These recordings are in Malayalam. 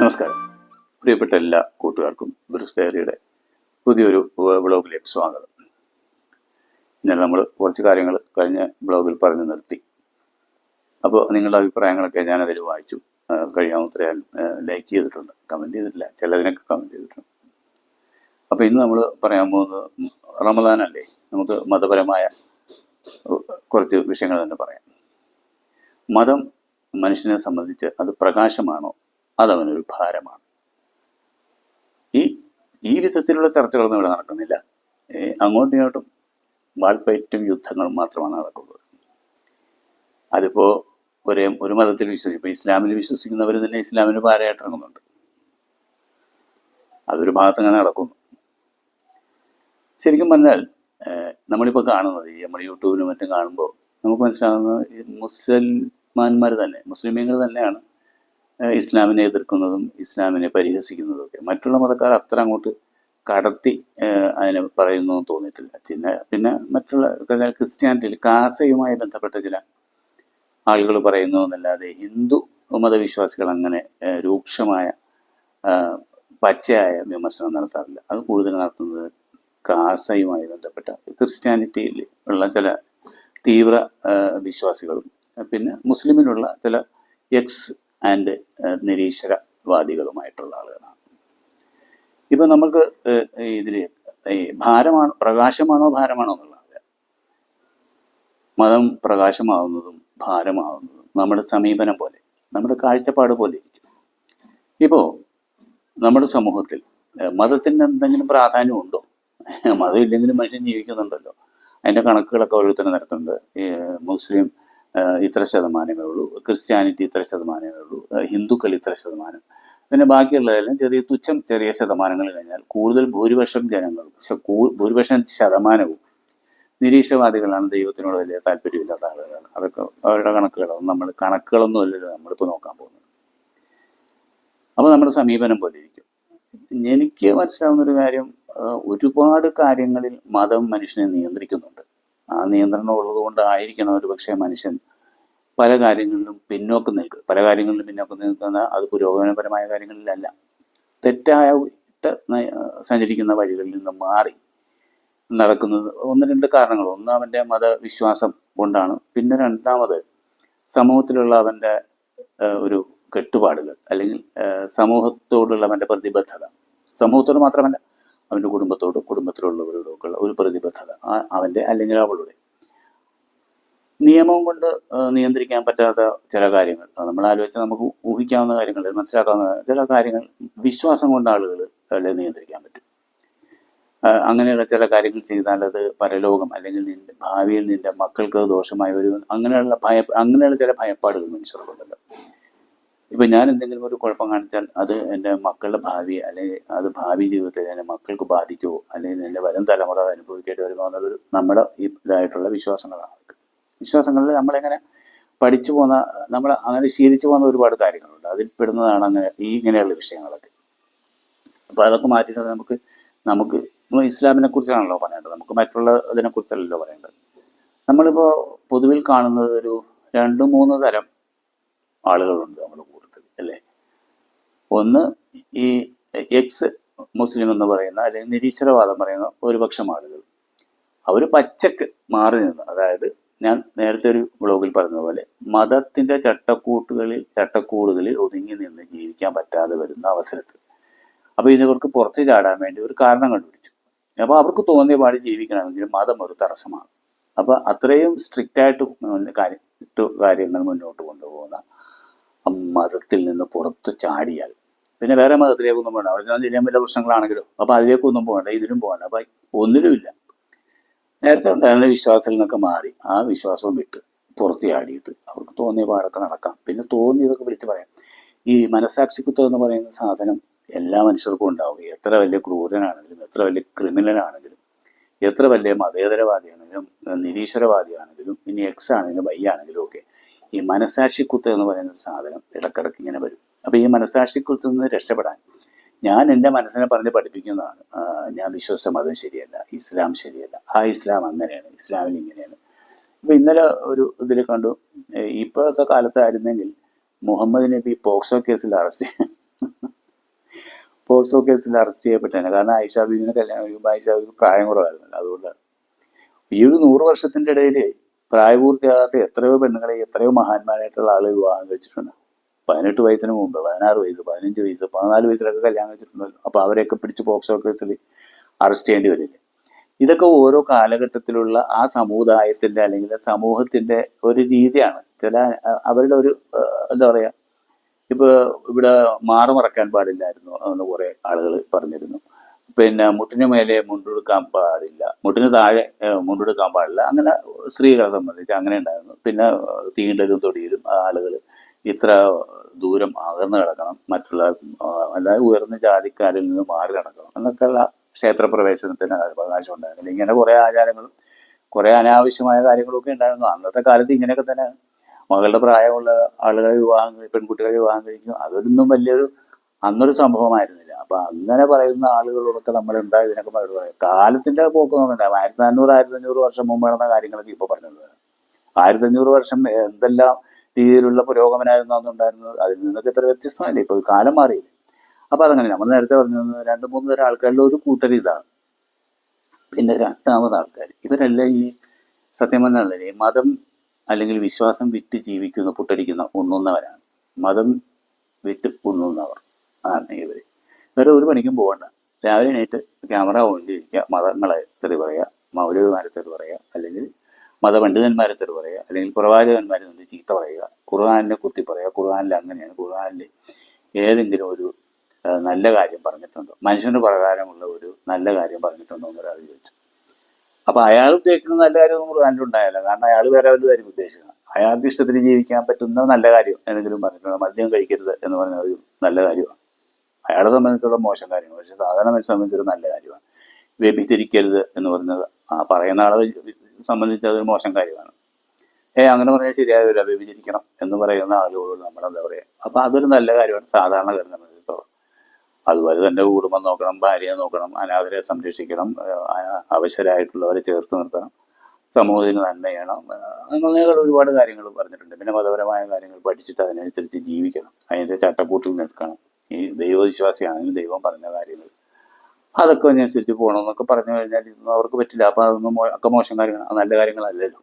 നമസ്കാരം. പ്രിയപ്പെട്ട എല്ലാ കൂട്ടുകാർക്കും ബ്രിസ് ഡയറിയുടെ പുതിയൊരു ബ്ലോഗിലേക്ക് സ്വാഗതം. ഇന്നലെ നമ്മൾ കുറച്ച് കാര്യങ്ങൾ കഴിഞ്ഞ ബ്ലോഗിൽ പറഞ്ഞു നിർത്തി. അപ്പോൾ നിങ്ങളുടെ അഭിപ്രായങ്ങളൊക്കെ ഞാനതിൽ വായിച്ചു. ആ, കഴിയാവുന്നത്ര ഞാൻ ലൈക്ക് ചെയ്തിട്ടുണ്ട്. കമന്റ് ചെയ്തിട്ടില്ല. ചിലതിനൊക്കെ കമന്റ് ചെയ്തിട്ടുണ്ട്. അപ്പോൾ ഇന്ന് നമ്മൾ പറയാൻ പോകുന്നത് റമദാനല്ലേ നമുക്ക് മതപരമായ കുറച്ച് വിഷയങ്ങൾ തന്നെ പറയാം. മതം മനുഷ്യനെ സംബന്ധിച്ച് അത് പ്രകാശമാണോ അതവനൊരു ഭാരമാണ്. ഈ ഈ വിധത്തിലുള്ള ചർച്ചകളൊന്നും ഇവിടെ നടക്കുന്നില്ല. അങ്ങോട്ടും ഇങ്ങോട്ടും വാൾപ്പയറ്റും യുദ്ധങ്ങളും മാത്രമാണ് നടക്കുന്നത്. അതിപ്പോ ഒരേ ഒരു മതത്തിൽ വിശ്വസിക്കും ഇപ്പൊ ഇസ്ലാമിൽ വിശ്വസിക്കുന്നവർ തന്നെ ഇസ്ലാമിന് പാരയായിട്ടിറങ്ങുന്നുണ്ട് അതൊരു ഭാഗത്ത് അങ്ങനെ നടക്കുന്നു. ശരിക്കും പറഞ്ഞാൽ നമ്മളിപ്പോൾ കാണുന്നത് ഈ നമ്മൾ യൂട്യൂബിലും മറ്റും കാണുമ്പോൾ നമുക്ക് മനസ്സിലാകുന്നത് മുസൽമാന്മാർ തന്നെ മുസ്ലിമീങ്ങൾ തന്നെയാണ് ഇസ്ലാമിനെ എതിർക്കുന്നതും ഇസ്ലാമിനെ പരിഹസിക്കുന്നതും ഒക്കെ. മറ്റുള്ള മതക്കാർ അത്ര അങ്ങോട്ട് കടത്തി അതിനെ പറയുന്നു തോന്നിയിട്ടില്ല. പിന്നെ പിന്നെ മറ്റുള്ള ക്രിസ്ത്യാനിറ്റിയിൽ കാസയുമായി ബന്ധപ്പെട്ട ചില ആളുകൾ പറയുന്നു എന്നല്ലാതെ ഹിന്ദു മതവിശ്വാസികൾ അങ്ങനെ രൂക്ഷമായ പച്ചയായ വിമർശനം നടത്താറില്ല. അത് കൂടുതൽ നടത്തുന്നത് കാസയുമായി ബന്ധപ്പെട്ട ക്രിസ്ത്യാനിറ്റിയിൽ ഉള്ള ചില തീവ്ര വിശ്വാസികളും പിന്നെ മുസ്ലിമിലുള്ള ചില എക്സ് ആൻഡ് നിരീശ്വരവാദികളുമായിട്ടുള്ള ആളുകളാണ്. ഇപ്പൊ നമുക്ക് ഇതിൽ ഈ ഭാരമാണ് പ്രകാശമാണോ ഭാരമാണോ എന്നുള്ളത് മതം പ്രകാശമാവുന്നതും ഭാരമാവുന്നതും നമ്മുടെ സമീപനം പോലെ നമ്മുടെ കാഴ്ചപ്പാട് പോലെ ഇരിക്കും ഇപ്പോ നമ്മുടെ സമൂഹത്തിൽ മതത്തിന് എന്തെങ്കിലും പ്രാധാന്യം ഉണ്ടോ മതം ഇല്ലെങ്കിലും മനുഷ്യൻ ജീവിക്കുന്നുണ്ടല്ലോ. അതിന്റെ കണക്കുകളൊക്കെ ഓരോരുത്തരും നടത്തുന്നുണ്ട്. മുസ്ലിം ഇത്ര ശതമാനമേ ഉള്ളൂ. ക്രിസ്ത്യാനിറ്റി ഇത്ര ശതമാനമേ ഉള്ളൂ. ഹിന്ദുക്കൾ ഇത്ര ശതമാനം. പിന്നെ ബാക്കിയുള്ളതെല്ലാം ചെറിയ തുച്ഛം ചെറിയ ശതമാനങ്ങൾ കഴിഞ്ഞാൽ കൂടുതൽ ഭൂരിപക്ഷം ജനങ്ങളും ഭൂരിപക്ഷം ശതമാനവും നിരീശ്വരവാദികളാണ്. ദൈവത്തിനോട് വലിയ താല്പര്യമില്ലാത്ത ആളുകളാണ്. അതൊക്കെ അവരുടെ കണക്കുകളാണ്. നമ്മൾ കണക്കുകളൊന്നും അല്ലല്ലോ നമ്മളിപ്പോൾ നോക്കാൻ പോകുന്നത്. അപ്പോൾ നമ്മുടെ സമീപനം പോലെ ഇരിക്കും. എനിക്ക് മനസ്സിലാവുന്ന ഒരു കാര്യം ഒരുപാട് കാര്യങ്ങളിൽ മതം മനുഷ്യനെ നിയന്ത്രിക്കുന്നുണ്ട്. ആ നിയന്ത്രണം ഉള്ളത് കൊണ്ടായിരിക്കണം ഒരു പക്ഷേ മനുഷ്യൻ പല കാര്യങ്ങളിലും പിന്നോക്കം നിൽക്കുക. പല കാര്യങ്ങളിലും പിന്നോക്കം നിൽക്കുന്ന അത് പുരോഗമനപരമായ കാര്യങ്ങളിലല്ല. തെറ്റായ ഇട്ട് സഞ്ചരിക്കുന്ന വഴികളിൽ നിന്ന് മാറി നടക്കുന്നത് ഒന്ന് രണ്ട് കാരണങ്ങൾ. ഒന്ന് അവന്റെ മതവിശ്വാസം കൊണ്ടാണ്. പിന്നെ രണ്ടാമത് സമൂഹത്തിലുള്ള അവന്റെ ഒരു കെട്ടുപാടുകൾ അല്ലെങ്കിൽ സമൂഹത്തോടുള്ള അവന്റെ പ്രതിബദ്ധത. സമൂഹത്തോട് മാത്രമല്ല അവന്റെ കുടുംബത്തോടും കുടുംബത്തിലുള്ളവരോടൊക്കെയുള്ള ഒരു പ്രതിബദ്ധത. അവന്റെ അല്ലെങ്കിൽ അവളുടെ. നിയമം കൊണ്ട് നിയന്ത്രിക്കാൻ പറ്റാത്ത ചില കാര്യങ്ങൾ. നമ്മൾ ആലോചിച്ച് നമുക്ക് ഊഹിക്കാവുന്ന കാര്യങ്ങൾ മനസ്സിലാക്കാവുന്ന ചില കാര്യങ്ങൾ വിശ്വാസം കൊണ്ട് ആളുകൾ നിയന്ത്രിക്കാൻ പറ്റും. അങ്ങനെയുള്ള ചില കാര്യങ്ങൾ ചെയ്താൽ അത് പരലോകം അല്ലെങ്കിൽ നിന്റെ ഭാവിയിൽ നിന്റെ മക്കൾക്ക് ദോഷമായി വരും അങ്ങനെയുള്ള ഭയ അങ്ങനെയുള്ള ചില ഭയപ്പാടുകൾ മനുഷ്യർക്കുണ്ടല്ലോ ഇപ്പൊ ഞാൻ എന്തെങ്കിലും ഒരു കുഴപ്പം കാണിച്ചാൽ അത് എന്റെ മക്കളുടെ ഭാവി അല്ലെങ്കിൽ അത് ഭാവി ജീവിതത്തിൽ എന്റെ മക്കൾക്ക് ബാധിക്കുമോ അല്ലെങ്കിൽ എന്റെ വരും തലമുറ അനുഭവിക്കേണ്ടി വരുമോ എന്നുള്ളൊരു നമ്മുടെ ഈ ഇതായിട്ടുള്ള വിശ്വാസങ്ങളാണ്. വിശ്വാസങ്ങളിൽ നമ്മളെങ്ങനെ പഠിച്ചു പോകുന്ന നമ്മൾ അങ്ങനെ ശീലിച്ചു പോകുന്ന ഒരുപാട് കാര്യങ്ങളുണ്ട്. അതിൽ പെടുന്നതാണ് അങ്ങനെ ഈ ഇങ്ങനെയുള്ള വിഷയങ്ങളൊക്കെ. അപ്പൊ അതൊക്കെ മാറ്റിയിട്ട് നമുക്ക് നമുക്ക് ഇസ്ലാമിനെ കുറിച്ചാണല്ലോ പറയേണ്ടത്. നമുക്ക് മറ്റുള്ള ഇതിനെ കുറിച്ചല്ലല്ലോ പറയേണ്ടത്. നമ്മളിപ്പോ പൊതുവിൽ കാണുന്നത് ഒരു രണ്ട് മൂന്ന് തരം ആളുകളുണ്ട് നമ്മൾ അല്ലേ? ഒന്ന് ഈ എക്സ് മുസ്ലിം എന്ന് പറയുന്ന അല്ലെങ്കിൽ നിരീശ്വരവാദം പറയുന്ന ഒരുപക്ഷം ആളുകൾ. അവർ പച്ചക്ക് മാറി നിന്ന് അതായത് ഞാൻ നേരത്തെ ഒരു ബ്ലോഗിൽ പറഞ്ഞതുപോലെ മതത്തിന്റെ ചട്ടക്കൂട്ടുകളിൽ ചട്ടക്കൂടുകളിൽ ഒതുങ്ങി നിന്ന് ജീവിക്കാൻ പറ്റാതെ വരുന്ന അവസരത്ത് അപ്പൊ ഇതിവർക്ക് പുറത്ത് ചാടാൻ വേണ്ടി ഒരു കാരണം കണ്ടുപിടിച്ചു. അപ്പൊ അവർക്ക് തോന്നിയ പാടി ജീവിക്കണമെങ്കിൽ മതം ഒരു തടസ്സമാണ്. അപ്പൊ അത്രയും സ്ട്രിക്റ്റ് ആയിട്ട് കാര്യം കാര്യങ്ങൾ മുന്നോട്ട് കൊണ്ടുപോകുന്ന മതത്തിൽ നിന്ന് പുറത്ത് ചാടിയാൽ. പിന്നെ വേറെ മതത്തിലേക്കൊന്നും പോകണ്ട. അവിടെ ചെന്നാൽ വലിയ പ്രശ്നങ്ങളാണെങ്കിലോ. അപ്പൊ അതിലേക്കൊന്നും പോകണ്ട. ഇതിലും പോകണ്ട. അപ്പൊ ഒന്നിലുമില്ല. നേരത്തെ ഉണ്ടായിരുന്ന വിശ്വാസത്തിൽ നിന്നൊക്കെ മാറി. ആ വിശ്വാസവും വിട്ട് പുറത്ത് ചാടിയിട്ട് അവർക്ക് തോന്നിയ പാടൊക്കെ നടക്കാം. പിന്നെ തോന്നിയതൊക്കെ വിളിച്ച് പറയാം. ഈ മനസാക്ഷി കുത്തം എന്ന് പറയുന്ന സാധനം എല്ലാ മനുഷ്യർക്കും ഉണ്ടാവും. എത്ര വലിയ ക്രൂരനാണെങ്കിലും എത്ര വലിയ ക്രിമിനലാണെങ്കിലും എത്ര വലിയ മതേതരവാദിയാണെങ്കിലും നിരീശ്വരവാദിയാണെങ്കിലും ഇനി എക്സ് ആണെങ്കിലും വൈ ആണെങ്കിലും ഈ മനസാക്ഷി കുത്ത് എന്ന് പറയുന്ന ഒരു സാധനം ഇടക്കിടക്ക് ഇങ്ങനെ വരും. അപ്പൊ ഈ മനസാക്ഷി കുത്തിൽ നിന്ന് രക്ഷപ്പെടാൻ ഞാൻ എന്റെ മനസ്സിനെ പറഞ്ഞ് പഠിപ്പിക്കുന്നതാണ്. ഞാൻ വിശ്വസിച്ച മതം ശരിയല്ല ഇസ്ലാം ശരിയല്ല. ആ ഇസ്ലാം അങ്ങനെയാണ് ഇസ്ലാമിൽ ഇങ്ങനെയാണ്. ഇപ്പം ഇന്നലെ ഒരു ഇതിൽ കണ്ടു ഇപ്പോഴത്തെ കാലത്തായിരുന്നെങ്കിൽ മുഹമ്മദ് നബി പോക്സോ കേസിൽ അറസ്റ്റ് പോക്സോ കേസിൽ അറസ്റ്റ് ചെയ്യപ്പെട്ടേനെ. കാരണം ബീവിനെ കല്യാണം ആയിഷ ബീവിക്ക് പ്രായം കുറവായിരുന്നല്ലോ അതുകൊണ്ടാണ് ഈ ഒരു നൂറ് വർഷത്തിന്റെ ഇടയിൽ പ്രായപൂർത്തിയാകാത്ത എത്രയോ പെണ്ണുങ്ങളെ എത്രയോ മഹാന്മാരായിട്ടുള്ള ആളുകൾ വിവാഹം കഴിച്ചിട്ടുണ്ട്. പതിനെട്ട് വയസ്സിന് മുമ്പ് പതിനാറ് വയസ്സ് പതിനഞ്ച് വയസ്സ് പതിനാല് വയസ്സിലൊക്കെ കല്യാണം കഴിച്ചിട്ടുണ്ടല്ലോ അപ്പൊ അവരെയൊക്കെ പിടിച്ച് പോക്സോ കേസിൽ അറസ്റ്റ് ചെയ്യേണ്ടി വരില്ലേ ഇതൊക്കെ ഓരോ കാലഘട്ടത്തിലുള്ള ആ സമുദായത്തിന്റെ അല്ലെങ്കിൽ സമൂഹത്തിന്റെ ഒരു രീതിയാണ്. ചില അവരുടെ ഒരു എന്താ പറയുക ഇപ്പൊ ഇവിടെ മാറുമറക്കാൻ പാടില്ലായിരുന്നു എന്ന് കുറേ ആളുകൾ പറഞ്ഞിരുന്നു. പിന്നെ മുട്ടിന് മേലെ മുണ്ടെടുക്കാൻ പാടില്ല. മുട്ടിന് താഴെ മുണ്ടെടുക്കാൻ പാടില്ല. അങ്ങനെ സ്ത്രീകളെ സംബന്ധിച്ച് അങ്ങനെ ഉണ്ടായിരുന്നു. പിന്നെ തീണ്ടലും തൊടിയിലും ആളുകൾ ഇത്ര ദൂരം അകന്ന് കിടക്കണം. മറ്റുള്ള അല്ലാതെ ഉയർന്ന ജാതിക്കാരിൽ നിന്ന് മാറി കിടക്കണം എന്നൊക്കെയുള്ള ക്ഷേത്രപ്രവേശനത്തിന് അവകാശം ഉണ്ടായിരുന്നില്ല ഇങ്ങനെ കുറെ ആചാരങ്ങളും കുറെ അനാവശ്യമായ കാര്യങ്ങളൊക്കെ ഉണ്ടായിരുന്നു. അന്നത്തെ കാലത്ത് ഇങ്ങനെയൊക്കെ തന്നെ. മകളുടെ പ്രായമുള്ള ആളുകളെ വിവാഹം പെൺകുട്ടികളെ വിവാഹം കഴിക്കും അതൊന്നും വലിയൊരു അന്നൊരു സംഭവമായിരുന്നില്ല. അപ്പൊ അങ്ങനെ പറയുന്ന ആളുകളോടൊക്കെ നമ്മൾ എന്താ ഇതിനൊക്കെ പറയാം? കാലത്തിന്റെ പോക്ക് നോക്കണ്ട. ആയിരത്തി അഞ്ഞൂറ് ആയിരത്തി അഞ്ഞൂറ് വർഷം മുമ്പ് നടന്ന കാര്യങ്ങളൊക്കെ ഇപ്പൊ പറഞ്ഞത്. ആയിരത്തി അഞ്ഞൂറ് വർഷം എന്തെല്ലാം രീതിയിലുള്ള പുരോഗമനായിരുന്നു അന്നുണ്ടായിരുന്നത്? അതിൽ നിന്നൊക്കെ ഇത്ര വ്യത്യസ്തമല്ലേ? ഇപ്പൊ കാലം മാറിയില്ലേ? അപ്പൊ അതങ്ങനെ. നമ്മൾ നേരത്തെ പറഞ്ഞു രണ്ട് മൂന്ന് തരം ആൾക്കാരിൽ ഒരു കൂട്ടർ ഇതാണ്. പിന്നെ രണ്ടാമത് ആൾക്കാർ ഇവരെല്ലാം ഈ സത്യം പറഞ്ഞാൽ മതം അല്ലെങ്കിൽ വിശ്വാസം വിറ്റ് ജീവിക്കുന്ന പുട്ടടിക്കുന്ന ഉണ്ണുന്നവരാണ്. മതം വിറ്റ് ഉണ്ണുന്നവർ. ആണ് ഇവർ വേറെ ഒരു പണിക്കും പോകണ്ട രാവിലെ എണീറ്റ് ക്യാമറ ഓൺ മതങ്ങളെ തെറി പറയുക മൗലവിമാരെ തെറി പറയുക അല്ലെങ്കിൽ മതപണ്ഡിതന്മാരെ തെറി പറയുക അല്ലെങ്കിൽ പ്രവാചകന്മാരെ നിന്ന് ചീത്ത പറയുക. ഖുർആാനിനെ കുത്തി പറയുക. ഖുർആാനിൽ അങ്ങനെയാണ്. ഖുർആാനിൽ ഏതെങ്കിലും ഒരു നല്ല കാര്യം പറഞ്ഞിട്ടുണ്ടോ? മനുഷ്യന് പ്രകാരമുള്ള ഒരു നല്ല കാര്യം പറഞ്ഞിട്ടുണ്ടോ ഒരാൾ ചോദിച്ചു. അപ്പൊ അയാൾ ഉദ്ദേശിക്കുന്ന നല്ല കാര്യം ഒന്നും ഖുർആാനിൽ ഉണ്ടായാലോ കാരണം അയാൾ വേറെ വലുതായിരിക്കും ഉദ്ദേശിക്കുന്നത് അയാൾക്ക് ഇഷ്ടത്തിന് ജീവിക്കാൻ പറ്റുന്ന നല്ല കാര്യം എന്തെങ്കിലും പറഞ്ഞിട്ടുണ്ടോ? മദ്യം കഴിക്കരുത് എന്ന് പറഞ്ഞ ഒരു നല്ല കാര്യമാണ്. അയാളെ സംബന്ധിച്ചുള്ള മോശം കാര്യങ്ങൾ. പക്ഷെ സാധാരണ മനുഷ്യനെ സംബന്ധിച്ചൊരു നല്ല കാര്യമാണ്. വ്യഭിചരിക്കരുത് എന്ന് പറഞ്ഞത് ആ പറയുന്ന ആളെ സംബന്ധിച്ച് അതൊരു മോശം കാര്യമാണ്. ഏ അങ്ങനെ പറഞ്ഞാൽ ശരിയാവില്ല വ്യഭിചരിക്കണം എന്ന് പറയുന്ന ആളുകളോട് നമ്മൾ എന്താ പറയുക അപ്പൊ അതൊരു നല്ല കാര്യമാണ് സാധാരണ കാര്യം സംബന്ധിച്ചിടത്തോളം അതുപോലെ തന്നെ കുടുംബം നോക്കണം ഭാര്യയെ നോക്കണം അനാഥരെ സംരക്ഷിക്കണം അവശരായിട്ടുള്ളവരെ ചേർത്ത് നിർത്തണം സമൂഹത്തിന് നന്മ ചെയ്യണം അങ്ങനെയുള്ള ഒരുപാട് കാര്യങ്ങൾ പറഞ്ഞിട്ടുണ്ട്. പിന്നെ മതപരമായ കാര്യങ്ങൾ പഠിച്ചിട്ട് അതിനനുസരിച്ച് ജീവിക്കണം. അതിന്റെ ചട്ടക്കൂട്ടിൽ നിൽക്കണം. ഈ ദൈവവിശ്വാസിയാണ് ദൈവം പറഞ്ഞ കാര്യങ്ങൾ. അതൊക്കെ അതിനനുസരിച്ച് പോകണമെന്നൊക്കെ പറഞ്ഞു കഴിഞ്ഞാൽ ഇതൊന്നും അവർക്ക് പറ്റില്ല. അപ്പം അതൊന്നും ഒക്കെ മോശം കാര്യങ്ങൾ നല്ല കാര്യങ്ങളല്ലല്ലോ.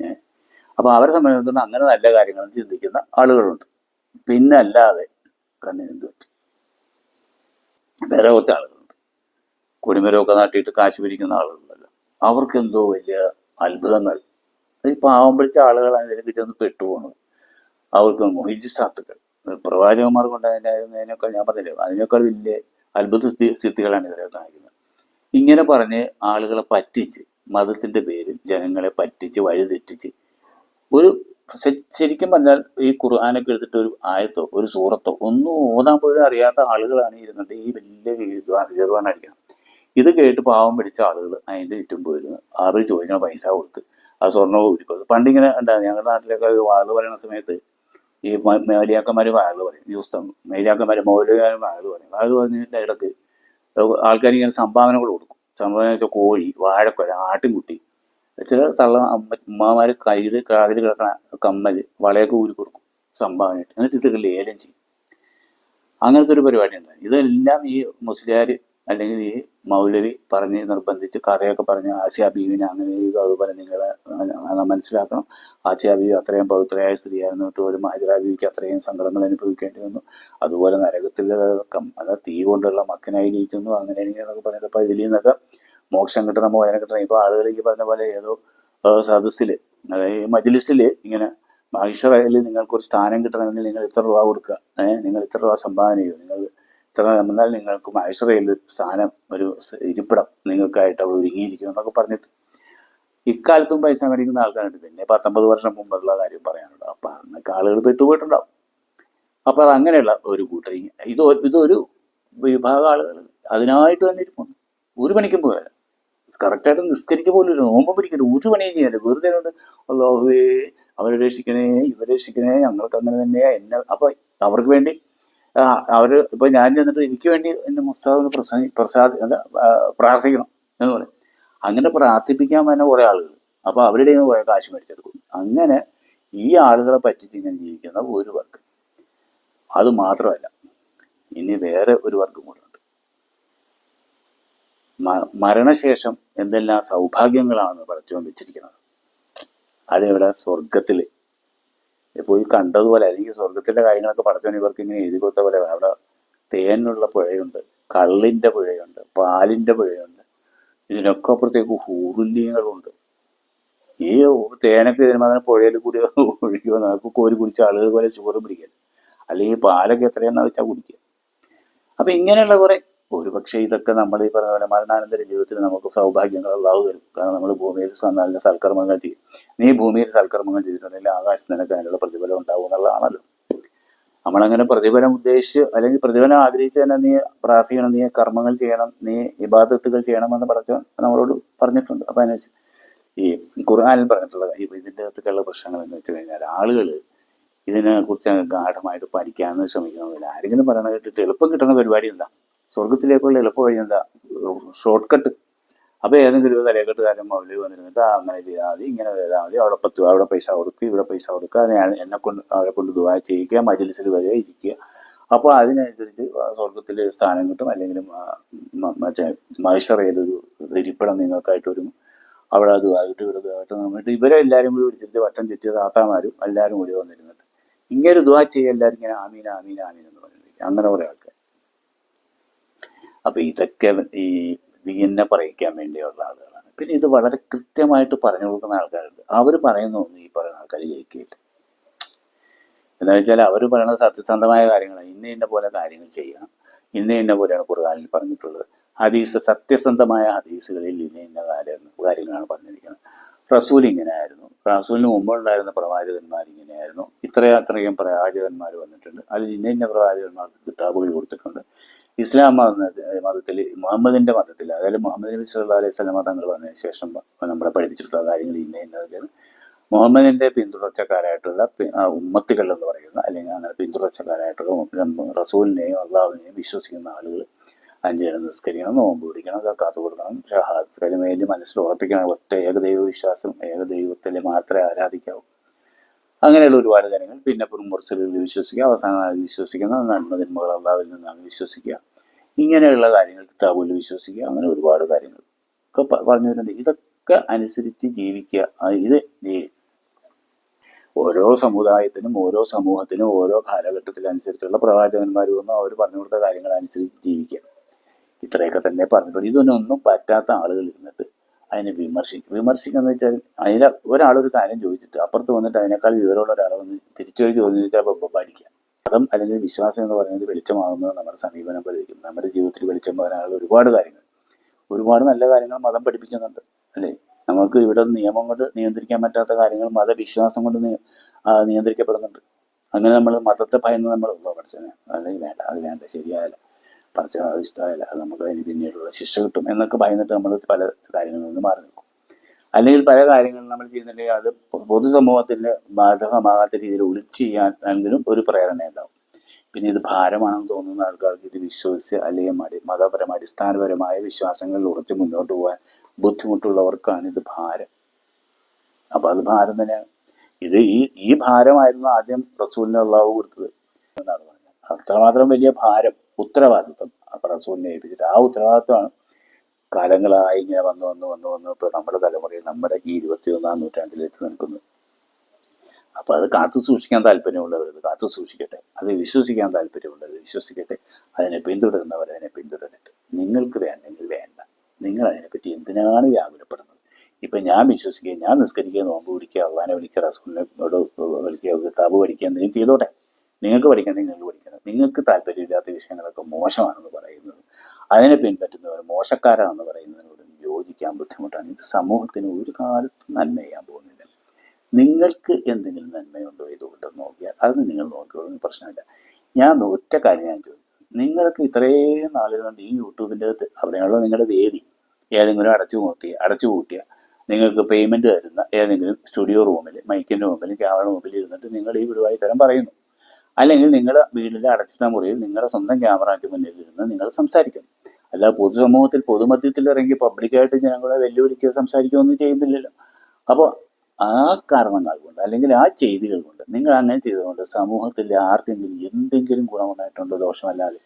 ഏഹ് അപ്പം അവരെ സംബന്ധിച്ചിടത്തോളം അങ്ങനെ നല്ല കാര്യങ്ങൾ ചിന്തിക്കുന്ന ആളുകളുണ്ട്. പിന്നെ അല്ലാതെ കണ്ണിനെന്ത് പറ്റി വേറെ കുറച്ച് ആളുകളുണ്ട്. കുടിമരമൊക്കെ നാട്ടിയിട്ട് കാശ് പിരിക്കുന്ന ആളുകളുണ്ടല്ലോ. അവർക്കെന്തോ വലിയ അത്ഭുതങ്ങൾ. ഈ പാവം പിടിച്ച ആളുകളാണ് ഇതിലേക്ക് ചെന്ന് പെട്ടുപോകുന്നത് അവർക്ക് മൊഹിജിസ്ഥാത്തുക്കൾ പ്രവാചകന്മാർ കൊണ്ടതിനൊക്കെ ഞാൻ പറഞ്ഞില്ലേ അതിനേക്കാൾ വലിയ അത്ഭുത സ്ഥി- സ്ഥിതികളാണ് ഇവരെ കാണിക്കുന്നത്. ഇങ്ങനെ പറഞ്ഞ് ആളുകളെ പറ്റിച്ച് മതത്തിന്റെ പേരിൽ ജനങ്ങളെ പറ്റിച്ച് വഴിതെറ്റിച്ച് ഒരു ശരിക്കും പറഞ്ഞാൽ ഈ ഖുർആാനൊക്കെ എടുത്തിട്ട് ഒരു ആയത്തോ ഒരു സൂറത്തോ ഒന്നും ഓതാൻ പോലും അറിയാത്ത ആളുകളാണ് ഇരുന്നിട്ട് ഈ വലിയ ഗീർവാൻ അടിക്കണം. ഇത് കേട്ട് പാവം പിടിച്ച ആളുകൾ അതിന്റെ ചുറ്റും പോയിരുന്നു ആറ് ചോദിക്കണ പൈസ കൊടുത്ത്. ആ സ്വർണവും ഊരിക്കൊടുത്തു പണ്ടിങ്ങനെ ഉണ്ടായിരുന്നു ഞങ്ങളുടെ നാട്ടിലൊക്കെ വാത് പറയുന്ന സമയത്ത് ഈ മേലിയാക്കന്മാർ വാത് പറയും യൂസ്തം മേലിയാക്കന്മാര് മൗലികാരും വാത് പറയും. വാത് പറഞ്ഞിട്ട് ഇടയ്ക്ക് ആൾക്കാർ ഇങ്ങനെ സംഭാവനകൾ കൊടുക്കും. സംഭാവന വെച്ചാൽ കോഴി വാഴക്കൊല ആട്ടിൻകുട്ടി ചില തള്ള അമ്മ ഉമ്മമാര് കയ്യിൽ കാതിൽ കിടക്കണ കമ്മൽ വളയൊക്കെ ഊരി കൊടുക്കും സംഭാവനയായിട്ട്. എന്നിട്ട് ഇത് ലേലം ചെയ്യും. അങ്ങനത്തെ ഒരു പരിപാടി ഉണ്ട് ഇതെല്ലാം ഈ മുസ്ലിയാർ അല്ലെങ്കിൽ ഈ മൗലവി പറഞ്ഞ് നിർബന്ധിച്ച് കഥയൊക്കെ പറഞ്ഞ് ആസിയ ബീവിനെ അങ്ങനെ ചെയ്തു അതുപോലെ നിങ്ങളെ മനസ്സിലാക്കണം. ആസിയ ബീവി അത്രയും പവിത്രയായ സ്ത്രീയായിരുന്നു. ഒരു മാഹിര ബീവിക്ക് അത്രയും സങ്കടങ്ങൾ അനുഭവിക്കേണ്ടി വന്നു. അതുപോലെ നരകത്തിൽ അത് തീ കൊണ്ടുള്ള മക്കനായി മക്കനായിരിക്കുന്നു അങ്ങനെ എന്നൊക്കെ പറഞ്ഞിട്ട് അപ്പൊ ഇതിൽ നിന്നൊക്കെ മോക്ഷം കിട്ടണം മോചനം കിട്ടണം. ഇപ്പൊ ആളുകളിലേക്ക് പറഞ്ഞ പോലെ ഏതോ സദസ്സിൽ അതായത് ഈ മജ്ലിസിൽ ഇങ്ങനെ മഹിഷറയിൽ നിങ്ങൾക്ക് ഒരു സ്ഥാനം കിട്ടണമെങ്കിൽ നിങ്ങൾ ഇത്ര രൂപ കൊടുക്കുക. ഏഹ് നിങ്ങൾ ഇത്ര രൂപ സംഭാവന ചെയ്യുക നിങ്ങൾ ഇത്ര നിന്നാൽ നിങ്ങൾക്ക് മഹിഷറയിൽ ഒരു സ്ഥാനം ഒരു ഇരിപ്പിടം നിങ്ങൾക്കായിട്ട് അവിടെ ഒരുങ്ങിയിരിക്കും എന്നൊക്കെ പറഞ്ഞിട്ട് ഇക്കാലത്തും പൈസ മേടിക്കുന്ന ആൾക്കാരുണ്ട്. പിന്നെ പത്തൊമ്പത് വർഷം മുമ്പുള്ള കാര്യം പറയാനുണ്ട്. അപ്പൊ അന്നൊക്കെ ആളുകൾ പെട്ടുപോയിട്ടുണ്ടാവും. അപ്പൊ അത് അങ്ങനെയുള്ള ഒരു കൂട്ടർ ഇത് ഇതൊരു വിഭാഗം ആളുകൾ അതിനായിട്ട് തന്നെ ഇരിപ്പുണ്ട്. ഒരു പണിക്കും പോയാൽ കറക്റ്റായിട്ട് നിസ്കരിക്കുക പോലും ഇല്ല. നോമ്പ് പിടിക്കരുത് ഒരു പണിയും ചെയ്യാൻ വെറുതെ കൊണ്ട് അള്ളാഹുവേ അവരെ രക്ഷിക്കണേ ഇവരെ രക്ഷിക്കണേ ഞങ്ങൾക്ക് അങ്ങനെ തന്നെയാ എന്നെ അപ്പൊ അവർക്ക് വേണ്ടി ആ, അവർ ഇപ്പൊ ഞാൻ ചെന്നിട്ട് എനിക്ക് വേണ്ടി എന്റെ മുസ്താദിന് പ്രസംഗി പ്രസാദ് അല്ല പ്രാർത്ഥിക്കണം എന്ന് പറയും. അങ്ങനെ പ്രാർത്ഥിപ്പിക്കാൻ തന്നെ കുറെ ആളുകൾ അപ്പൊ അവരുടെ നിന്ന് കുറെ കാശ് മേടിച്ചെടുക്കും അങ്ങനെ ഈ ആളുകളെ പറ്റിച്ച് ഇങ്ങനെ ജീവിക്കുന്ന ഒരു വർക്ക്. അത് മാത്രമല്ല ഇനി വേറെ ഒരു വർക്കും കൂടെ മരണശേഷം എന്തെല്ലാം സൗഭാഗ്യങ്ങളാണ് പഠിച്ചുകൊണ്ട് വെച്ചിരിക്കുന്നത്. അതെവിടെ? സ്വർഗത്തിൽ പോയി കണ്ടതുപോലെ അല്ലെങ്കിൽ സ്വർഗത്തിന്റെ കാര്യങ്ങളൊക്കെ പടച്ചവൻ ഇവർക്ക് ഇങ്ങനെ എഴുതി കൊടുത്ത പോലെ അവിടെ തേനുള്ള പുഴയുണ്ട് കള്ളിന്റെ പുഴയുണ്ട് പാലിന്റെ പുഴയുണ്ട്. ഇതിനൊക്കെ അപ്പുറത്തേക്ക് ഹൂറുല്യങ്ങളുണ്ട് ഈ തേനൊക്കെ ഇതിന് മാത്രം പുഴയിൽ കൂടി ഒഴിക്കുക നമുക്ക് കോരി കുടിച്ച ആളുകൾ പോലെ ചോറ് പിടിക്കാൻ. അല്ലെങ്കിൽ പാലൊക്കെ എത്രയെന്നാ വെച്ചാൽ കുടിക്കുക അപ്പൊ ഇങ്ങനെയുള്ള കുറെ ഒരുപക്ഷെ ഇതൊക്കെ നമ്മൾ ഈ പറഞ്ഞ പോലെ മരണാനന്തര ജീവിതത്തിൽ നമുക്ക് സൗഭാഗ്യങ്ങൾ അള്ളാഹു തരും. കാരണം നമ്മൾ ഭൂമിയിൽ നല്ല സൽക്കർമ്മങ്ങൾ ചെയ്യും നീ ഭൂമിയിൽ സൽക്കർമ്മങ്ങൾ ചെയ്തിട്ടുണ്ടെങ്കിൽ ആകാശത്ത് നിനക്ക് അതിനുള്ള പ്രതിഫലം ഉണ്ടാവും എന്നുള്ളതാണല്ലോ. നമ്മളങ്ങനെ പ്രതിഫലം ഉദ്ദേശിച്ച് അല്ലെങ്കിൽ പ്രതിഫലം ആഗ്രഹിച്ച് തന്നെ നീ പ്രാർത്ഥിക്കണം നീ കർമ്മങ്ങൾ ചെയ്യണം നീ ഇബാദത്തുകൾ ചെയ്യണമെന്ന് പറഞ്ഞു നമ്മളോട് പറഞ്ഞിട്ടുണ്ട്. അപ്പൊ അതിനനുസരിച്ച് ഈ ഖുർആാനിൽ പറഞ്ഞിട്ടുള്ള ഈ ഇതിന്റെ അകത്തൊക്കെയുള്ള പ്രശ്നങ്ങൾ എന്ന് വെച്ച് കഴിഞ്ഞാൽ ആളുകൾ ഇതിനെ കുറിച്ച് ഗാഠമായിട്ട് പഠിക്കാമെന്ന് ശ്രമിക്കുന്നില്ല ആരെങ്കിലും പറയണ കേട്ടിട്ട് എളുപ്പം കിട്ടുന്ന പരിപാടി എന്താ? സ്വർഗത്തിലേക്കുള്ള എളുപ്പ വഴി എന്താ? ഷോർട്ട് കട്ട് അപ്പൊ ഏതെങ്കിലും ഒരു തലക്കെട്ടുകാരൻ മൗലി വന്നിരുന്നിട്ട് ആ, അങ്ങനെ ചെയ്താൽ മതി ഇങ്ങനെ ചെയ്താൽ മതി അവിടെ പത്ത് അവിടെ പൈസ കൊടുക്കുക ഇവിടെ പൈസ കൊടുക്കുക അതിനെ എന്നെ കൊണ്ട് അവരെ കൊണ്ട് ദുബായ് ചെയ്യിക്കുക മജിലിസിൽ വരിക ഇരിക്കുക. അപ്പോൾ അതിനനുസരിച്ച് സ്വർഗത്തിൽ സ്ഥാനം കിട്ടും. അല്ലെങ്കിൽ ഏതൊരു മറ്റേ മൈഷറയിലൊരു ഇരിപ്പിടം നിങ്ങൾക്കായിട്ട് വരും അവിടെ അതുമായിട്ട് ഇവിടെ ദുബായിട്ട് നിന്നിട്ട് ഇവരെ എല്ലാവരും കൂടി വിളിച്ചിട്ട് വട്ടം ചുറ്റിയ താത്താമാരും എല്ലാവരും കൂടി വന്നിരുന്നിട്ട്. ഇങ്ങനെ ദുവാ ചെയ്യുക എല്ലാവരും ഇങ്ങനെ ആമീൻ ആമീൻ ആമീൻ എന്ന് പറഞ്ഞിരിക്കും അങ്ങനെ കുറെ ആൾക്കാർ അപ്പൊ ഇതൊക്കെ ഈ ദീനെ പറയിക്കാൻ വേണ്ടിയുള്ള ആളുകളാണ്. പിന്നെ ഇത് വളരെ കൃത്യമായിട്ട് പറഞ്ഞു കൊടുക്കുന്ന ആൾക്കാരുണ്ട്. അവർ പറയുന്ന ഒന്ന് ഈ പറയുന്ന ആൾക്കാർ ജയിക്കില്ല എന്താ വെച്ചാൽ അവർ പറയുന്നത് സത്യസന്ധമായ കാര്യങ്ങളാണ്. ഇന്ന ഇന്ന പോലെ കാര്യങ്ങൾ ചെയ്യണം ഇന്ന ഇന്ന പോലെയാണ് ഖുർആാനിൽ പറഞ്ഞിട്ടുള്ളത്. ഹദീസ് സത്യസന്ധമായ ഹദീസുകളിൽ ഇന്ന ഇന്ന കാര്യം കാര്യങ്ങളാണ് പറഞ്ഞിരിക്കുന്നത്. റസൂൽ ഇങ്ങനെയായിരുന്നു റസൂലിന് മുമ്പുണ്ടായിരുന്ന പ്രവാചകന്മാർ ഇങ്ങനെയായിരുന്നു. ഇത്രയത്രയും പ്രവാചകന്മാർ വന്നിട്ടുണ്ട്. അതിൽ ഇന്ന ഇന്ന പ്രവാചകന്മാർക്ക് കിതാബുകൾ കൊടുത്തിട്ടുണ്ട്. ഇസ്ലാം മതത്തിൽ മുഹമ്മദിന്റെ മതത്തിൽ അതായത് മുഹമ്മദ് നബി സല്ലാ അലൈഹി സ്വലമ തങ്ങൾ വന്നതിന് ശേഷം നമ്മളെ പഠിപ്പിച്ചിട്ടുള്ള കാര്യങ്ങൾ ഇന്ന ഇന്നതൊക്കെയാണ് മുഹമ്മദിന്റെ പിന്തുടർച്ചക്കാരായിട്ടുള്ള ഉമ്മത്തുകൾ എന്ന് പറയുന്ന അല്ലെങ്കിൽ അങ്ങനെ പിന്തുടർച്ചക്കാരായിട്ടുള്ള റസൂലിനെയും അള്ളാഹുവിനെയും വിശ്വസിക്കുന്ന ആളുകൾ അഞ്ച് നേരം നിസ്കരിക്കണം നോമ്പ് പിടിക്കണം കാത്തു കൊടുക്കണം ഷഹാദ് കലിമയിൽ മനസ്സിൽ ഉറപ്പിക്കണം ഒറ്റ ഏകദൈവ വിശ്വാസം ഏകദൈവത്തിലെ മാത്രമേ ആരാധിക്കാവൂ. അങ്ങനെയുള്ള ഒരുപാട് കാര്യങ്ങൾ. പിന്നെ മുർസലുകളിൽ വിശ്വസിക്കുക നാളിൽ വിശ്വസിക്കുന്ന നന്മതിന്മകൾ അള്ളാവിൽ നിന്നാണ് വിശ്വസിക്കുക. ഇങ്ങനെയുള്ള കാര്യങ്ങൾ കിതാബുൽ വിശ്വസിക്കുക അങ്ങനെ ഒരുപാട് കാര്യങ്ങൾ. ഒക്കെ പറഞ്ഞു വരുന്നുണ്ട് ഇതൊക്കെ അനുസരിച്ച് ജീവിക്കുക. ഇത് ഓരോ സമുദായത്തിനും ഓരോ സമൂഹത്തിനും ഓരോ കാലഘട്ടത്തിനനുസരിച്ചുള്ള പ്രവാചകന്മാർ വന്നു അവർ പറഞ്ഞു കൊടുത്ത കാര്യങ്ങൾ അനുസരിച്ച് ജീവിക്കുക. ഇത്രയൊക്കെ തന്നെ പറഞ്ഞിട്ടുണ്ട്. ഇതൊന്നും പറ്റാത്ത ആളുകൾ ഇരുന്നിട്ട് അതിനെ വിമർശിക്കും. വിമർശിക്കുക എന്ന് വെച്ചാൽ അതിനെ ഒരു കാര്യം ചോദിച്ചിട്ട് അപ്പുറത്ത് വന്നിട്ട് അതിനേക്കാൾ വിവരമുള്ള ഒരാളെ വന്ന് തിരിച്ചൊരു ചോദ്യം ചോദിച്ചാൽ പഠിക്കുക മതം അല്ലെങ്കിൽ വിശ്വാസം എന്ന് പറയുന്നത് വെളിച്ചമാകുന്നത് നമ്മുടെ സമീപനം പഠിക്കും നമ്മുടെ ജീവിതത്തിൽ വെളിച്ചം പകരാനുള്ള ഒരുപാട് കാര്യങ്ങൾ. ഒരുപാട് നല്ല കാര്യങ്ങൾ മതം പഠിപ്പിക്കുന്നുണ്ട്. അല്ലേ? നമുക്ക് ഇവിടെ നിയമം കൊണ്ട് നിയന്ത്രിക്കാൻ പറ്റാത്ത കാര്യങ്ങൾ മതവിശ്വാസം കൊണ്ട് നിയന്ത്രിക്കപ്പെടുന്നുണ്ട്. അങ്ങനെ നമ്മൾ മതത്തെ ഭയന്ന് നമ്മൾ പഠിച്ചത് അല്ലെങ്കിൽ വേണ്ട അത് വേണ്ട ശരിയായാല പഠിച്ച അത് ഇഷ്ടമായില്ല അത് നമുക്ക് അതിന് പിന്നീടുള്ള ശിക്ഷ കിട്ടും എന്നൊക്കെ ഭയന്നിട്ട് നമ്മൾ പല കാര്യങ്ങളിൽ നിന്ന് മാറി നിൽക്കും. അല്ലെങ്കിൽ പല കാര്യങ്ങളും നമ്മൾ ചെയ്യുന്നുണ്ടെങ്കിൽ അത് പൊതുസമൂഹത്തിന് ബാധകമാകാത്ത രീതിയിൽ ഒളിച്ച് ചെയ്യാനെങ്കിലും ഒരു പ്രേരണ ഉണ്ടാവും. പിന്നെ ഇത് ഭാരമാണെന്ന് തോന്നുന്ന ആൾക്കാർക്ക് ഇത് വിശ്വസിച്ച് അല്ലെങ്കിൽ മടി മതപരമായ അടിസ്ഥാനപരമായ വിശ്വാസങ്ങളിൽ ഉറച്ച് മുന്നോട്ട് പോകാൻ ബുദ്ധിമുട്ടുള്ളവർക്കാണ് ഇത് ഭാരം. അപ്പൊ അത് ഭാരം തന്നെയാണ്. ഇത് ഈ ഈ ഭാരമായിരുന്നു ആദ്യം റസൂലിന് അള്ളാഹു കൊടുത്തത്. എന്നാണ് പറഞ്ഞത് അത്രമാത്രം വലിയ ഭാരം. ഉത്തരവാദിത്വം. റസൂലിനെ ഏൽപ്പിച്ചിട്ട് ആ ഉത്തരവാദിത്വമാണ്. കാലങ്ങളായി ഇങ്ങനെ വന്നു വന്നു വന്നു വന്നു. ഇപ്പൊ നമ്മുടെ തലമുറയിൽ നമ്മുടെ ഈ ഇരുപത്തിയൊന്നാം നൂറ്റാണ്ടിൽ എത്തി നിൽക്കുന്നത് അപ്പൊ അത് കാത്തു സൂക്ഷിക്കാൻ താല്പര്യമുള്ളവർ അത് കാത്തു സൂക്ഷിക്കട്ടെ. അത് വിശ്വസിക്കാൻ താല്പര്യമുള്ളവർ വിശ്വസിക്കട്ടെ. അതിനെ പിന്തുടരുന്നവർ അതിനെ പിന്തുടരട്ടെ. നിങ്ങൾക്ക് വേണ്ടെങ്കിൽ വേണ്ട. നിങ്ങൾ അതിനെപ്പറ്റി എന്തിനാണ് വ്യാകുലപ്പെടുന്നത്? ഇപ്പൊ ഞാൻ വിശ്വസിക്കുക ഞാൻ നിസ്കരിക്കുക നോമ്പ് പിടിക്കുക അള്ളാനെ വിളിക്കുക റസൂലിനെ വിളിക്കുക കിതാബ് പഠിക്കുക എന്തെങ്കിലും ചെയ്തോട്ടെ. നിങ്ങൾക്ക് പഠിക്കണമെങ്കിൽ നിങ്ങൾ പഠിക്കണം നിങ്ങൾക്ക് താല്പര്യമില്ലാത്ത വിഷയങ്ങളൊക്കെ മോശമാണെന്ന് പറയുന്നത്. അതിനെ പിൻപറ്റുന്നവർ മോശക്കാരാണെന്ന് പറയുന്നതിനോട് യോജിക്കാൻ ബുദ്ധിമുട്ടാണ്. ഇത് സമൂഹത്തിന് ഒരു കാലത്തും നന്മ ചെയ്യാൻ പോകുന്നില്ല. നിങ്ങൾക്ക് എന്തെങ്കിലും നന്മയുണ്ടോ ഇതുകൊണ്ടെന്ന് നോക്കിയാൽ? അത് നിങ്ങൾ നോക്കിയോളൂ പ്രശ്നമില്ല. ഞാൻ ഒറ്റ കാര്യം ഞാൻ ചോദിക്കും. നിങ്ങൾക്ക് ഇത്രയും നാളുകൾ കൊണ്ട് ഈ യൂട്യൂബിന്റെ അകത്ത് അവിടെയുള്ള നിങ്ങളുടെ വേദി ഏതെങ്കിലും അടച്ചു കൂട്ടിയ അടച്ചു കൂട്ടിയ നിങ്ങൾക്ക് പേയ്മെന്റ് തരുന്ന ഏതെങ്കിലും സ്റ്റുഡിയോ റൂമിൽ മൈക്കിന്റെ മുമ്പിൽ ക്യാമറ മുമ്പിൽ ഇരുന്നിട്ട് നിങ്ങൾ ഈ വിടുവായി തരം പറയുന്നു. അല്ലെങ്കിൽ നിങ്ങൾ വീട്ടിലെ അടച്ചിട്ട മുറിയിൽ നിങ്ങളുടെ സ്വന്തം ക്യാമറയ്ക്ക് മുന്നിൽ ഇരുന്ന് നിങ്ങൾ സംസാരിക്കും. അല്ല പൊതുസമൂഹത്തിൽ പൊതുമധ്യത്തിൽ ഇറങ്ങി പബ്ലിക്കായിട്ട് ജനങ്ങളെ വെല്ലുവിളിക്കുക സംസാരിക്കുകയൊന്നും ചെയ്യുന്നില്ലല്ലോ. അപ്പോൾ ആ കാരണങ്ങൾ കൊണ്ട് അല്ലെങ്കിൽ ആ ചെയ്തികൾ കൊണ്ട് നിങ്ങൾ അങ്ങനെ ചെയ്തുകൊണ്ട് സമൂഹത്തിൽ ആർക്കെങ്കിലും എന്തെങ്കിലും ഗുണമുണ്ടായിട്ടുണ്ടോ ദോഷമല്ലാതെ?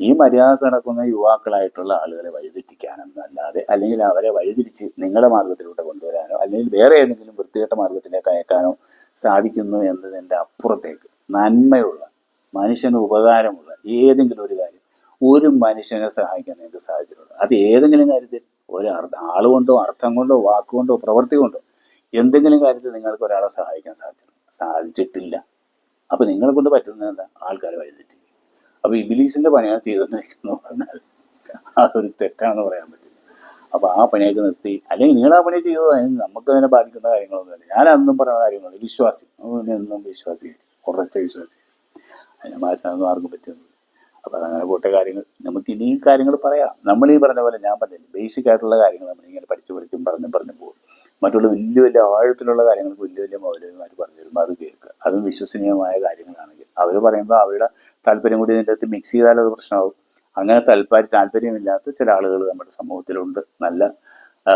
ഈ മര്യാദ കിടക്കുന്ന യുവാക്കളായിട്ടുള്ള ആളുകളെ വഴിതെറ്റിക്കാനെന്നല്ലാതെ അല്ലെങ്കിൽ അവരെ വഴിതിരിച്ച് നിങ്ങളുടെ മാർഗത്തിലൂടെ കൊണ്ടുവരാനോ അല്ലെങ്കിൽ വേറെ ഏതെങ്കിലും വൃത്തികെട്ട മാർഗത്തിലേക്ക് അയക്കാനോ സാധിക്കുന്നു എന്നതിന്റെ അപ്പുറത്തേക്ക് നന്മയുള്ള മനുഷ്യന് ഉപകാരമുള്ള ഏതെങ്കിലും ഒരു കാര്യം ഒരു മനുഷ്യനെ സഹായിക്കാൻ നിങ്ങൾക്ക് സാധിച്ചിട്ടുണ്ട്. അത് ഏതെങ്കിലും കാര്യത്തിൽ ഒരു അർത്ഥം ആളുകൊണ്ടോ അർത്ഥം കൊണ്ടോ വാക്കുകൊണ്ടോ പ്രവൃത്തി കൊണ്ടോ എന്തെങ്കിലും കാര്യത്തിൽ നിങ്ങൾക്ക് ഒരാളെ സഹായിക്കാൻ സാധിച്ചിട്ടുണ്ട് സാധിച്ചിട്ടില്ല. അപ്പൊ നിങ്ങളെ കൊണ്ട് പറ്റുന്ന എന്താ? ആൾക്കാരെ വഴിതെറ്റി അപ്പൊ ഇബിലീസിന്റെ പണിയാണ് ചെയ്തെന്നിരിക്കുന്നു പറഞ്ഞാൽ അതൊരു തെറ്റാണെന്ന് പറയാൻ പറ്റില്ല. അപ്പൊ ആ പണിയൊക്കെ നിർത്തി അല്ലെങ്കിൽ നിങ്ങൾ ആ പണി ചെയ്തത് നമുക്ക് അതിനെ ബാധിക്കുന്ന കാര്യങ്ങളൊന്നുമില്ല. ഞാൻ അന്നും പറയുന്ന കാര്യങ്ങളുണ്ട് വിശ്വാസി. എന്നും വിശ്വാസി ഉറച്ച വിശ്വാസി. അതിനെ മാറ്റാനൊന്നും ആർക്കും പറ്റുന്നില്ല അപ്പൊ അതങ്ങനെ പോട്ടെ കാര്യങ്ങൾ. നമുക്ക് ഇനി കാര്യങ്ങൾ പറയാം. നമ്മൾ ഈ പറഞ്ഞ പോലെ ഞാൻ പറഞ്ഞില്ല ബേസിക് ആയിട്ടുള്ള കാര്യങ്ങൾ നമ്മൾ ഇങ്ങനെ പഠിച്ചു പഠിച്ചും പറഞ്ഞു പറഞ്ഞു പോകും. മറ്റുള്ള വലിയ വലിയ ആഴത്തിലുള്ള കാര്യങ്ങൾക്ക് വലിയ വലിയ മൗലവിമാർ പറഞ്ഞു തരുമ്പോൾ അത് കേൾക്കുക. അതും വിശ്വസനീയമായ കാര്യങ്ങളാണെങ്കിൽ അവർ പറയുമ്പോൾ അവരുടെ താല്പര്യം കൂടി ഇതിന്റെ അകത്ത് മിക്സ് ചെയ്താൽ അത് പ്രശ്നമാകും അങ്ങനെ താല്പര്യം താല്പര്യമില്ലാത്ത ചില ആളുകൾ നമ്മുടെ സമൂഹത്തിലുണ്ട്. നല്ല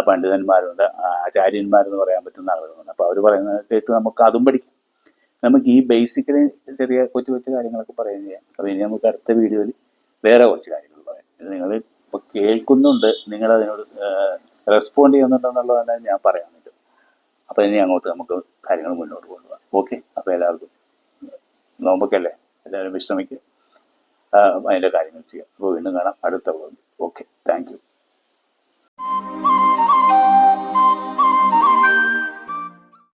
പണ്ഡിതന്മാരുണ്ട്. ആചാര്യന്മാരെന്ന് പറയാൻ പറ്റുന്ന ആളുകളുണ്ട്. അപ്പോൾ അവർ പറയുന്നത് കേട്ട് നമുക്ക് അതും പഠിക്കാം. നമുക്ക് ഈ ബേസിക്കലി ചെറിയ കൊച്ചു കൊച്ചു കാര്യങ്ങളൊക്കെ പറയുകയും ചെയ്യാം. അപ്പോൾ ഇനി നമുക്ക് അടുത്ത വീഡിയോയിൽ വേറെ കുറച്ച് കാര്യങ്ങൾ പറയാം. ഇത് നിങ്ങൾ ഇപ്പോൾ കേൾക്കുന്നുണ്ട്. നിങ്ങൾ അതിനോട് റെസ്പോണ്ട് ചെയ്യുന്നുണ്ടെന്നുള്ളതാണ് ഞാൻ പറയാനുള്ളത് അപ്പോൾ ഇനി അങ്ങോട്ട് നമുക്ക് കാര്യങ്ങൾ മുന്നോട്ട് കൊണ്ടുപോകാം. ഓക്കെ അപ്പോൾ എല്ലാവർക്കും നോമ്പൊക്കെയല്ലേ? എല്ലാവരും വിശ്രമിക്കുക അതിന്റെ കാര്യങ്ങൾ ചെയ്യാം. അപ്പോൾ വീണ്ടും കാണാം. അടുത്ത ഓക്കെ താങ്ക് യു